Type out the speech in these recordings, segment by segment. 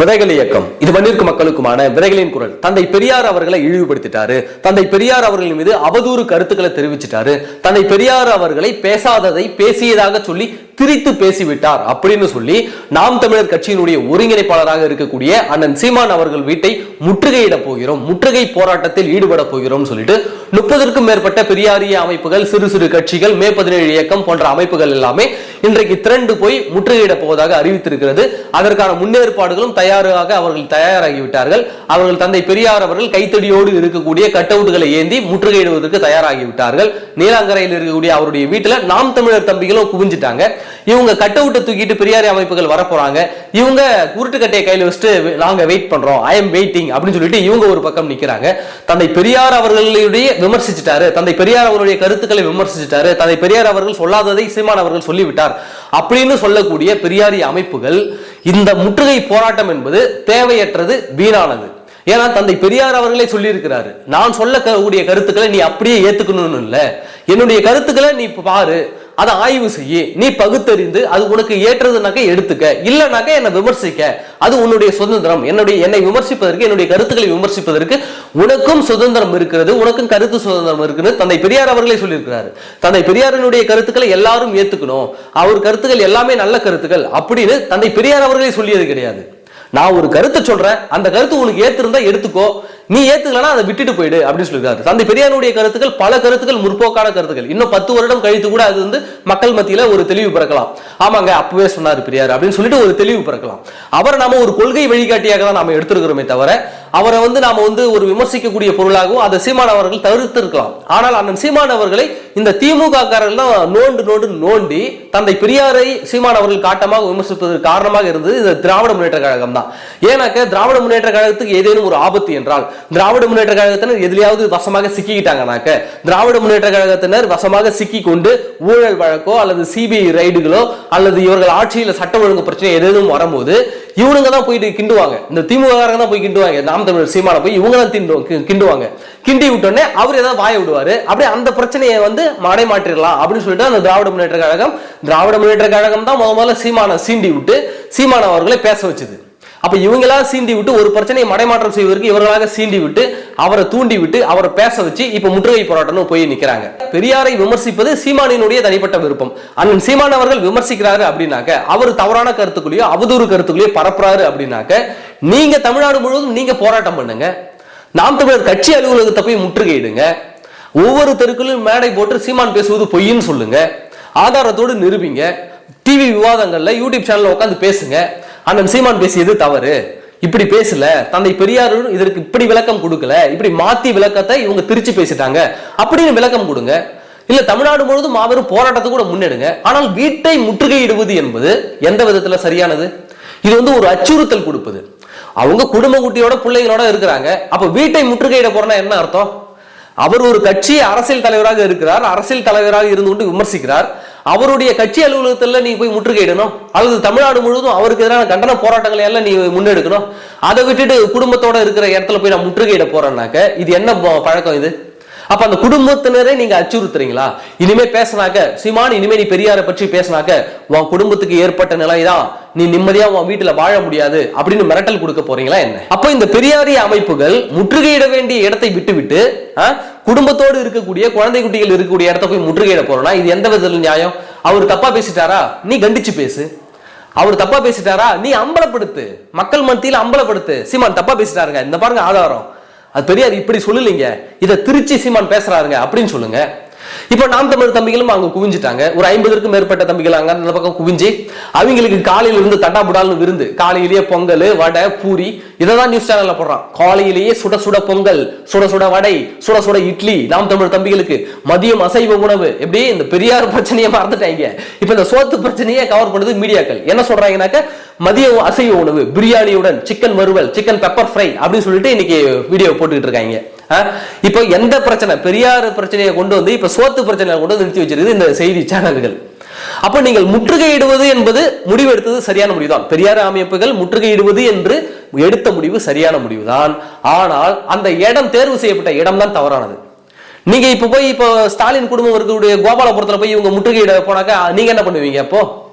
விதைகள் இயக்கம். இது மண்ணிற்கு மக்களுக்குமான விதைகளின் குரல். தந்தை பெரியார் அவர்களை இழிவுபடுத்திட்டாரு. தந்தை பெரியார் அவர்களின் மீது அவதூறு கருத்துக்களை தெரிவிச்சிட்டாரு. தந்தை பெரியார் அவர்களை பேசாததை பேசியதாக சொல்லி திரித்து பேசிவிட்டார் அப்படின்னு சொல்லி நாம் தமிழர் கட்சியினுடைய ஒருங்கிணைப்பாளராக இருக்கக்கூடிய அண்ணன் சீமான் அவர்கள் வீட்டை முற்றுகையிட போகிறோம். முற்றுகை போராட்டத்தில் ஈடுபட போகிறோம் சொல்லிட்டு முப்பதற்கும் மேற்பட்ட பெரியாரிய அமைப்புகள் சிறு சிறு கட்சிகள் மே பதினேழு இயக்கம் போன்ற அமைப்புகள் எல்லாமே இன்றைக்கு திரண்டு போய் முற்றுகையிட போவதாக அறிவித்திருக்கிறது. அதற்கான முன்னேற்பாடுகளும் தயாராக அவர்கள் தயாராகிவிட்டார்கள். அவர்கள் தந்தை பெரியார் அவர்கள் கைத்தடியோடு இருக்கக்கூடிய கட்டவுட்டுகளை ஏந்தி முற்றுகையிடுவதற்கு தயாராகிவிட்டார்கள். நீலாங்கரையில் இருக்கக்கூடிய அவருடைய வீட்டில் நாம் தமிழர் தம்பிகளும் குவிஞ்சிட்டாங்க. இவங்க கட்டவுட்டை தூக்கிட்டு பெரியாரி அமைப்புகள் வரப்போறாங்க. இவங்க உருட்டுக்கட்டையை கையில் வச்சுட்டு நாங்க வெயிட் பண்றோம். ஐ எம் வெயிட்டிங் அப்படின்னு சொல்லிட்டு இவங்க ஒரு பக்கம் நிக்கிறாங்க. தந்தை பெரியார் அவர்களுடைய விமர்சிச்சிட்டாரு. தந்தை பெரியார் அவருடைய கருத்துக்களை விமர்சிச்சிட்டாரு. தந்தை பெரியார் அவர்கள் சொல்லாததை சீமான் அவர்கள் சொல்லிவிட்டார். அப்படின்னு சொல்லக்கூடிய பெரியாரி அமைப்புகள் இந்த முற்றுகை போராட்டம் என்பது தேவையற்றது வீணானது. ஏன்னா தந்தை பெரியார் அவர்களே சொல்லியிருக்கிறாரு. நான் சொல்லக்கூடிய கருத்துக்களை நீ அப்படியே ஏத்துக்கணும்னு இல்ல. என்னுடைய கருத்துக்களை நீ பாரு. அதை ஆய்வு செய்ய. நீ பகுத்தறிந்து அது உனக்கு ஏற்றதுனாக்க எடுத்துக்க. இல்லைனாக்க என்னை விமர்சிக்க. அது உன்னுடைய சுதந்திரம். என்னுடைய என்னை விமர்சிப்பதற்கு என்னுடைய கருத்துக்களை விமர்சிப்பதற்கு உனக்கும் சுதந்திரம் இருக்கிறது உனக்கும் கருத்து சுதந்திரம் இருக்குன்னு தந்தை பெரியார் அவர்களே சொல்லியிருக்கிறாரு. தந்தை பெரியாரினுடைய கருத்துக்களை எல்லாரும் ஏத்துக்கணும். அவர் கருத்துக்கள் எல்லாமே நல்ல கருத்துக்கள் அப்படின்னு தந்தை பெரியார் அவர்களே சொல்லியது கிடையாது. நான் ஒரு கருத்தை சொல்றேன். அந்த கருத்து உனக்கு ஏத்திருந்தா எடுத்துக்கோ. நீ ஏத்துக்கலனா அதை விட்டுட்டு போயிடு அப்படின்னு சொல்லியிருக்காரு. தந்தை பெரியாருடைய கருத்துக்கள் பல கருத்துக்கள் முற்போக்கான கருத்துக்கள். இன்னும் பத்து வருடம் கழித்து கூட அது வந்து மக்கள் மத்தியில ஒரு தெளிவு பிறக்கலாம். ஆமாங்க அப்பவே சொன்னாரு பெரியார் அப்படின்னு சொல்லிட்டு ஒரு தெளிவு பிறக்கலாம். அவரை நாம ஒரு கொள்கை வழிகாட்டியாக தான் நாம எடுத்திருக்கிறோமே தவிர அவரை வந்து நாம வந்து ஒரு விமர்சிக்கக்கூடிய பொருளாகவும் அதை சீமான் அவர்கள் தவிர்த்திருக்கலாம். ஆனால் அந்த சீமான் அவர்களை இந்த திமுக காரர்கள் தான் நோண்டு நோண்டு நோண்டி தந்தை பெரியாரை சீமான் அவர்கள் காட்டமாக விமர்சிப்பதற்கு காரணமாக இருந்தது இந்த திராவிட முன்னேற்ற கழகம் தான். ஏன்னாக்க திராவிட முன்னேற்ற கழகத்துக்கு ஏதேனும் ஒரு ஆபத்து என்றால் திராவிட முன்னேற்ற கழகத்தினர் எதிலையாவது வசமாக சிக்கிக்கிட்டாங்கனாக்க திராவிட முன்னேற்ற கழகத்தினர் வசமாக சிக்கி கொண்டு ஊழல் வழக்கோ அல்லது சிபிஐ ரைடுகளோ அல்லது இவர்கள் ஆட்சியில் சட்ட ஒழுங்கு பிரச்சனை ஏதேனும் வரும்போது இவனுங்க தான் போயிட்டு கிண்டுவாங்க. இந்த திமுககாரங்க தான் போய் கிண்டுவாங்க. நாம் தமிழர் சீமான போய் இவங்க தான் திண்டு கிண்டுவாங்க. கிண்டி விட்டோடனே அவர் ஏதாவது வாய விடுவாரு. அப்படியே அந்த பிரச்சனையை வந்து மடை மாற்றிடலாம் அப்படின்னு சொல்லிட்டு அந்த திராவிட முன்னேற்ற கழகம் திராவிட முன்னேற்ற கழகம் தான் முத முதல்ல சீமான சீண்டி விட்டு சீமான அவர்களை பேச வச்சது. அப்ப இவங்களா சீண்டி விட்டு ஒரு பிரச்சனையை மடைமாற்றம் செய்வதற்கு இவர்களாக சீண்டி விட்டு அவரை தூண்டி விட்டு அவரை பேச வச்சு இப்ப முற்றுகை போராட்டம்னு போய் நிக்கிறாங்க. பெரியாரை விமர்சிப்பது சீமானினுடைய தனிப்பட்ட விருப்பம். அண்ணன் சீமான் அவர்கள் விமர்சிக்கிறாரு அப்படின்னாக்க அவர் தவறான கருத்துக்குள்ளேயோ அவதூறு கருத்துக்குள்ளேயோ பரப்புறாரு அப்படின்னாக்க நீங்க தமிழ்நாடு முழுவதும் நீங்க போராட்டம் பண்ணுங்க. நாம் தமிழர் கட்சி அலுவலகத்தை போய் முற்றுகையிடுங்க. ஒவ்வொரு தெருக்குள்ளும் மேடை போட்டு சீமான் பேசுவது பொய்ன்னு சொல்லுங்க. ஆதாரத்தோடு நிரூபிங்க. டிவி விவாதங்கள்ல யூடியூப் சேனல்ல உட்காந்து பேசுங்க. அண்ணன் சீமான் பேசியது தவறு. இப்படி பேசல. தந்தை பெரியாரும் இதற்கு இப்படி விளக்கம் கொடுக்கல. இப்படி மாத்தி விளக்கத்தை இவங்க திருச்சி பேசிட்டாங்க. அப்படின்னு விளக்கம் கொடுங்க. இல்ல தமிழ்நாடு முழுவதும் மாபெரும் போராட்டத்தை கூட முன்னெடுங்க. ஆனால் வீட்டை முற்றுகையிடுவது என்பது எந்த விதத்துல சரியானது? இது வந்து ஒரு அச்சுறுத்தல் கொடுப்பது. அவங்க குடும்ப குட்டியோட பிள்ளைகளோட இருக்கிறாங்க. அப்ப வீட்டை முற்றுகையிட போறனா என்ன அர்த்தம்? அவர் ஒரு கட்சி அரசியல் தலைவராக இருக்கிறார். அரசியல் தலைவராக இருந்து கொண்டு விமர்சிக்கிறார். அவருடைய கட்சி அலுவலகத்துல நீ போய் முற்றுகையிடணும். அல்லது தமிழ்நாடு முழுவதும் அவருக்கு எதிரான கண்டன போராட்டங்களை எல்லாம் நீ முன்னெடுக்கணும். அதை விட்டுட்டு குடும்பத்தோட இருக்கிற இடத்துல போய் நான் முற்றுகையிட போறேன்னாக்க இது என்ன பழக்கம் இது? அப்ப அந்த குடும்பத்தினரே நீங்க அச்சுறுத்துறீங்களா? இனிமே பேசினாக்க சீமான் இனிமே நீ பெரியாரை பற்றி பேசினாக்க உன் குடும்பத்துக்கு ஏற்பட்ட நிலைதான் நீ நிம்மதியா உன் வீட்டுல வாழ முடியாது அப்படின்னு மிரட்டல் கொடுக்க போறீங்களா என்ன? அப்போ இந்த பெரியாரிய அமைப்புகள் முற்றுகையிட வேண்டிய இடத்தை விட்டுவிட்டு குடும்பத்தோடு இருக்கக்கூடிய குழந்தை குட்டிகள் இருக்கக்கூடிய இடத்த போய் முற்றுகையிட போறோம்னா இது எந்த விதத்துல நியாயம்? அவர் தப்பா பேசிட்டாரா? நீ கண்டிச்சு பேசு. அவர் தப்பா பேசிட்டாரா? நீ அம்பலப்படுத்து. மக்கள் மத்தியில் அம்பலப்படுத்து. சீமான் தப்பா பேசிட்டாருங்க. இந்த பாருங்க ஆதாரம். அது பெரியார் இப்படி சொல்லலைங்க. இதை திருச்சி சீமான் பேசுறாருங்க அப்படின்னு சொல்லுங்க. இப்போ நாம் தமிழ் தம்பிகளும் அங்க குவிஞ்சிட்டாங்க. ஒரு ஐம்பதுக்கும் மேற்பட்ட தம்பிகள் அங்க அந்த பக்கம் குவிஞ்சு அவங்களுக்கு காலையில இருந்து தட்டாபுடால்னு விருந்து காலையிலேயே பொங்கல் வடை பூரி இதை தான் நியூஸ் சேனல்ல போடுறான். காலையிலேயே சுட சுட பொங்கல் சுட சுட வடை சுட சுட இட்லி நாம் தமிழ் தம்பிகளுக்கு மதியம் அசைவ உணவு. எப்படி இந்த பெரியார் பிரச்சனையை மறந்துட்டாங்க. இப்ப இந்த சோத்து பிரச்சனையே கவர் பண்ணுது மீடியாக்கள். என்ன சொல்றாங்கன்னாக்க மதிய அசைவ உணவு பிரியாணியுடன் சிக்கன் வறுவல் சிக்கன் பெப்பர் ஃப்ரை அப்படின்னு சொல்லிட்டு இன்னைக்கு வீடியோ போட்டுக்கிட்டு இருக்காங்க. இப்போ எந்த பிரச்சனை? பெரியார் பிரச்சனையை கொண்டு வந்து இப்ப சோத்து பிரச்சனையை கொண்டு வந்து நிறுத்தி வச்சிருக்குது இந்த செய்தி சேனல்கள். அப்போ நீங்கள் முற்றுகையிடுவது என்பது முடிவெடுத்தது சரியான முடிவுதான். பெரியார் அமைப்புகள் முற்றுகையிடுவது என்று எடுத்த முடிவு சரியான முடிவுதான். ஆனால் அந்த இடம் தேர்வு செய்யப்பட்ட இடம் தான் தவறானது. நீங்க இப்ப போய் இப்போ ஸ்டாலின் குடும்பம் இருக்கக்கூடிய கோபாலபுரத்துல போய் இவங்க முற்றுகையிட போனாக்கா நீங்க என்ன பண்ணுவீங்க அப்போ?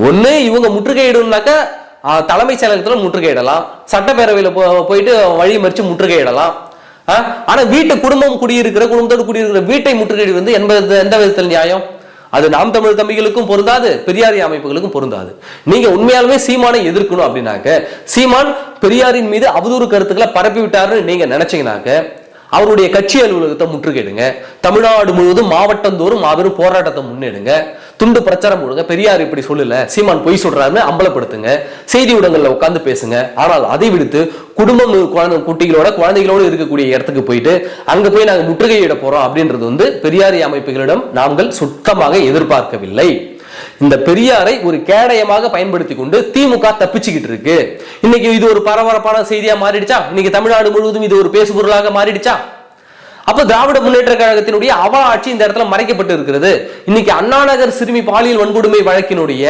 ஒண்ணு இவங்க முற்றுகையிடும்னாக்கா தலைமைச் செயலகத்தில் முற்றுகையிடலாம். சட்டப்பேரவையில் போ- போயிட்டு வழி மறித்து முற்றுகையிடலாம். ஆனா வீட்டு குடும்பம் குடியிருக்கிற குடும்பத்தோடு குடியிருக்கிற வீட்டை முற்றுகையிடு வந்து என்பது எந்த விதத்தில் நியாயம்? அது நாம் தமிழ் தம்பிகளுக்கும் பொருந்தாது பெரியாரி அமைப்புகளுக்கும் பொருந்தாது. நீங்க உண்மையாலுமே சீமானை எதிர்க்கணும் அப்படின்னாக்க சீமான் பெரியாரின் மீது அவதூறு கருத்துக்களை பரப்பி விட்டாருன்னு நீங்க நினைச்சீங்கனாக்க அவருடைய கட்சி அலுவலகத்தை முற்றுகையிடுங்க. தமிழ்நாடு முழுவதும் மாவட்டந்தோறும் மாபெரும் போராட்டத்தை முன்னெடுங்க துண்டு பிரச்சாரம் கொடுங்க பெரியார் இப்படி சொல்லல. சீமான் பொய் சொல்றாருன்னு அம்பலப்படுத்துங்க. செய்தி ஊடகங்கள்ல உட்காந்து பேசுங்க. ஆனால் அதை விடுத்து குடும்பம் குழந்தை குட்டிகளோட குழந்தைகளோடு இருக்கக்கூடிய இடத்துக்கு போயிட்டு அங்க போய் நாங்க முற்றுகையிட போறோம் அப்படின்றது வந்து பெரியாரி அமைப்புகளிடம் நாங்கள் சுத்தமாக எதிர்பார்க்கவில்லை. இந்த பெரியாரை ஒரு கேடயமாக பயன்படுத்தி கொண்டு திமுக தப்பிச்சுக்கிட்டு இருக்கு. இன்னைக்கு இது ஒரு பரபரப்பான செய்தியா மாறிடுச்சா? இன்னைக்கு தமிழ்நாடு முழுவதும் இது ஒரு பேசுபொருளாக மாறிடுச்சா? அப்ப திராவிட முன்னேற்ற கழகத்தினுடைய அவ ஆட்சி இந்த இடத்துல மறைக்கப்பட்டு இருக்கிறது இன்னைக்கு அண்ணாநகர் சிறுமி பாலியல் வன்கொடுமை வழக்கினுடைய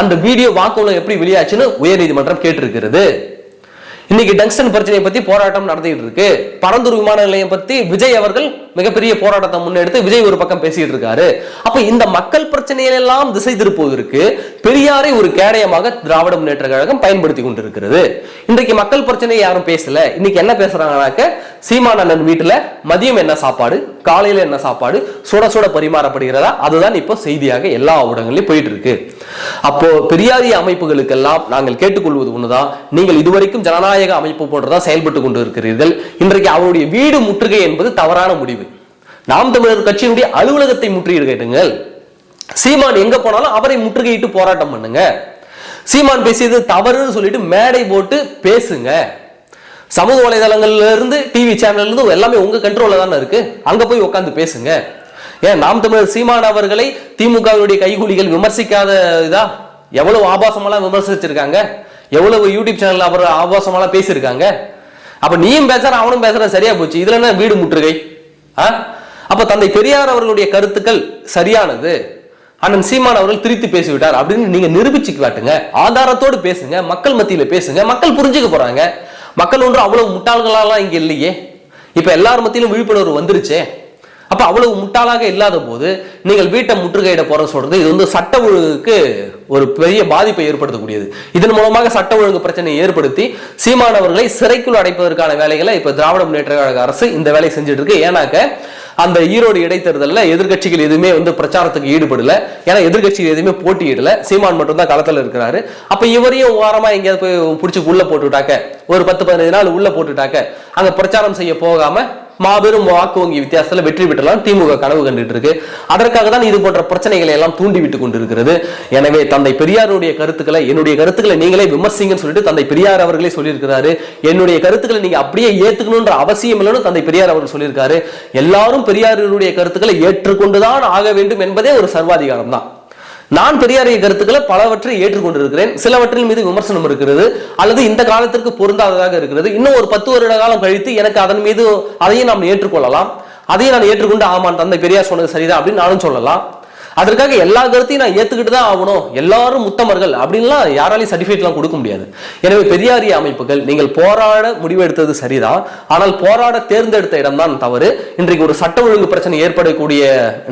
அந்த வீடியோ வாக்குமூலம் எப்படி வெளியாச்சுன்னு உயர்நீதிமன்றம் கேட்டிருக்கிறது. இன்னைக்கு டங்ஸ்டன் பிரச்சனையை பத்தி போராட்டம் நடந்துகிட்டு இருக்கு. பரந்தூர் விமான நிலையம் பத்தி விஜய் அவர்கள் மிகப்பெரிய போராட்டத்தை முன்னெடுத்து விஜய் ஒரு பக்கம் பேசிட்டு இருக்காரு. அப்ப இந்த மக்கள் பிரச்சனையெல்லாம் திசை திருப்புவதற்கு பெரியாரை ஒரு கேடயமாக திராவிட முன்னேற்ற கழகம் பயன்படுத்தி கொண்டிருக்கிறது. இன்றைக்கு மக்கள் பிரச்சனையை யாரும் பேசல. இன்னைக்கு என்ன பேசுறாங்கனாக்க சீமானந்தன் அண்ணன் வீட்டுல மதியம் என்ன சாப்பாடு? காலையில் என்ன சாப்பாடு? சுட சுட பரிமாறப்படுகிறதா? அதுதான் இப்போ செய்தியாக எல்லா ஊடகங்களையும் போயிட்டு இருக்கு அப்போ பெரியாரிய அமைப்புகளுக்கெல்லாம் நாங்கள் கேட்டுக்கொள்வது ஒண்ணுதான். நீங்கள் இதுவரைக்கும் ஜனநாயக அமைப்பு போன்றதான் செயல்பட்டு கொண்டு இருக்கிறீர்கள் இன்றைக்கு அவருடைய வீடு முற்றுகை என்பது தவறான முடிவு. நாம் தமிழர் கட்சியினுடைய அலுவலகத்தை முற்றுகையிடுங்கள் சீமான் எங்க போனாலும் அவரை முற்றுகையிட்டு போராட்டம் பண்ணுங்க. சீமான் பேசியது தவறுன்னு சொல்லிட்டு மேடை போட்டு பேசுங்க. சமூக வலைதளங்கள்ல இருந்து டிவி சேனல்ல இருந்து எல்லாமே உங்க கண்ட்ரோல்ல தானே இருக்கு. அங்க போய் உட்காந்து பேசுங்க. ஏன் நாம் தமிழர் சீமான் அவர்களை திமுகவினுடைய கைகூலிகள் விமர்சிக்காத இதா? எவ்வளவு ஆபாசமெல்லாம் விமர்சிச்சிருக்காங்க? எவ்வளவு யூடியூப் சேனல்ல அவர் ஆபாசமெல்லாம் பேசியிருக்காங்க? அப்ப நீயும் பேசுற அவனும் பேசுற சரியா போச்சு. இதுல என்ன வீடு முற்றுகை? ஆ? அப்ப தந்தை பெரியார் அவர்களுடைய கருத்துக்கள் சரியானது. அண்ணன் சீமான் அவர்கள் திரித்து பேசிவிட்டார் அப்படின்னு நீங்க நிரூபிச்சு காட்டுங்க. ஆதாரத்தோடு பேசுங்க. மக்கள் மத்தியில பேசுங்க. மக்கள் புரிஞ்சுக்க போறாங்க. மக்கள் ஒன்று அவ்வளவு முட்டாள்களாலாம் இங்க இல்லையே? இப்ப எல்லார் மத்தியிலும் விழிப்புணர்வு வந்துருச்சே. அப்போ அவ்வளவு முட்டாளாக இல்லாத போது நீங்கள் வீட்டை முற்றுகையிட போற சொல்றது இது வந்து சட்ட ஒழுங்குக்கு ஒரு பெரிய பாதிப்பை ஏற்படுத்தக்கூடியது. இதன் மூலமாக சட்ட ஒழுங்கு பிரச்சனையை ஏற்படுத்தி சீமானவர்களை சிறைக்குள் அடைப்பதற்கான வேலைகளை இப்ப திராவிட முன்னேற்ற கழக அரசு இந்த வேலையை செஞ்சுட்டு இருக்கு. ஏன்னாக்க அந்த ஈரோடு இடைத்தேர்தலில் எதிர்க்கட்சிகள் எதுவுமே வந்து பிரச்சாரத்துக்கு ஈடுபடல. ஏன்னா எதிர்கட்சிகள் எதுவுமே போட்டியிடல. சீமான் மட்டும் தான் களத்துல இருக்கிறாரு. அப்ப இவரையும் ஓரமா எங்கேயாவது போய் பிடிச்சி உள்ள போட்டுட்டாக்க ஒரு பத்து பதினஞ்சு நாள் உள்ள போட்டுட்டாக்க அங்க பிரச்சாரம் செய்ய போகாம மாபெரும் வாக்கு வங்கி வித்தியாசத்துல வெற்றி பெற்றலாம். திமுக கனவு கண்டுட்டு இருக்கு. அதற்காக தான் இது போன்ற பிரச்சனைகளை எல்லாம் தூண்டி விட்டு கொண்டிருக்கிறது. எனவே தந்தை பெரியாருடைய கருத்துக்களை என்னுடைய கருத்துக்களை நீங்களே விமர்சிங்கன்னு சொல்லிட்டு தந்தை பெரியார் அவர்களே சொல்லியிருக்கிறாரு. என்னுடைய கருத்துக்களை நீங்க அப்படியே ஏத்துக்கணும்ன்ற அவசியம் இல்லைன்னு தந்தை பெரியார் அவர்கள் சொல்லியிருக்காரு. எல்லாரும் பெரியாருடைய கருத்துக்களை ஏற்றுக்கொண்டுதான் ஆக வேண்டும் என்பதே ஒரு சர்வாதிகாரம் தான் நான் பெரியாரிய கருத்துக்களை பலவற்றை ஏற்றுக்கொண்டிருக்கிறேன். சிலவற்றின் மீது விமர்சனம் இருக்கிறது அல்லது இந்த காலத்திற்கு பொருந்தாததாக இருக்கிறது. இன்னும் ஒரு பத்து வருட காலம் கழித்து எனக்கு அதன் மீது அதையும் நாம் ஏற்றுக்கொள்ளலாம். அதையும் நான் ஏற்றுக்கொண்டு ஆமான் தந்தை பெரியார் சொன்னது சரிதான் அப்படின்னு நானும் சொல்லலாம். அதற்காக எல்லா கருத்தையும் நான் ஏத்துக்கிட்டு தான் ஆகணும். எல்லாரும் முத்தமர்கள் அப்படின்லாம் யாராலையும் சர்டிஃபிகேட்லாம் கொடுக்க முடியாது. எனவே பெரியாரிய அமைப்புகள் நீங்கள் போராட முடிவெடுத்தது சரிதான். ஆனால் போராட தேர்ந்தெடுத்த இடம்தான் தவறு. இன்றைக்கு ஒரு சட்ட ஒழுங்கு பிரச்சனை ஏற்படக்கூடிய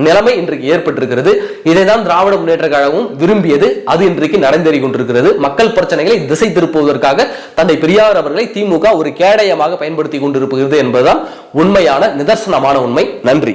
நிலைமை இன்றைக்கு ஏற்பட்டிருக்கிறது. இதை தான் திராவிட முன்னேற்ற கழகம் விரும்பியது. அது இன்றைக்கு நடந்தேறி கொண்டிருக்கிறது. மக்கள் பிரச்சனைகளை திசை திருப்புவதற்காக தந்தை பெரியார் அவர்களை திமுக ஒரு கேடயமாக பயன்படுத்தி கொண்டிருக்கிறது என்பதுதான் உண்மையான நிதர்சனமான உண்மை. நன்றி.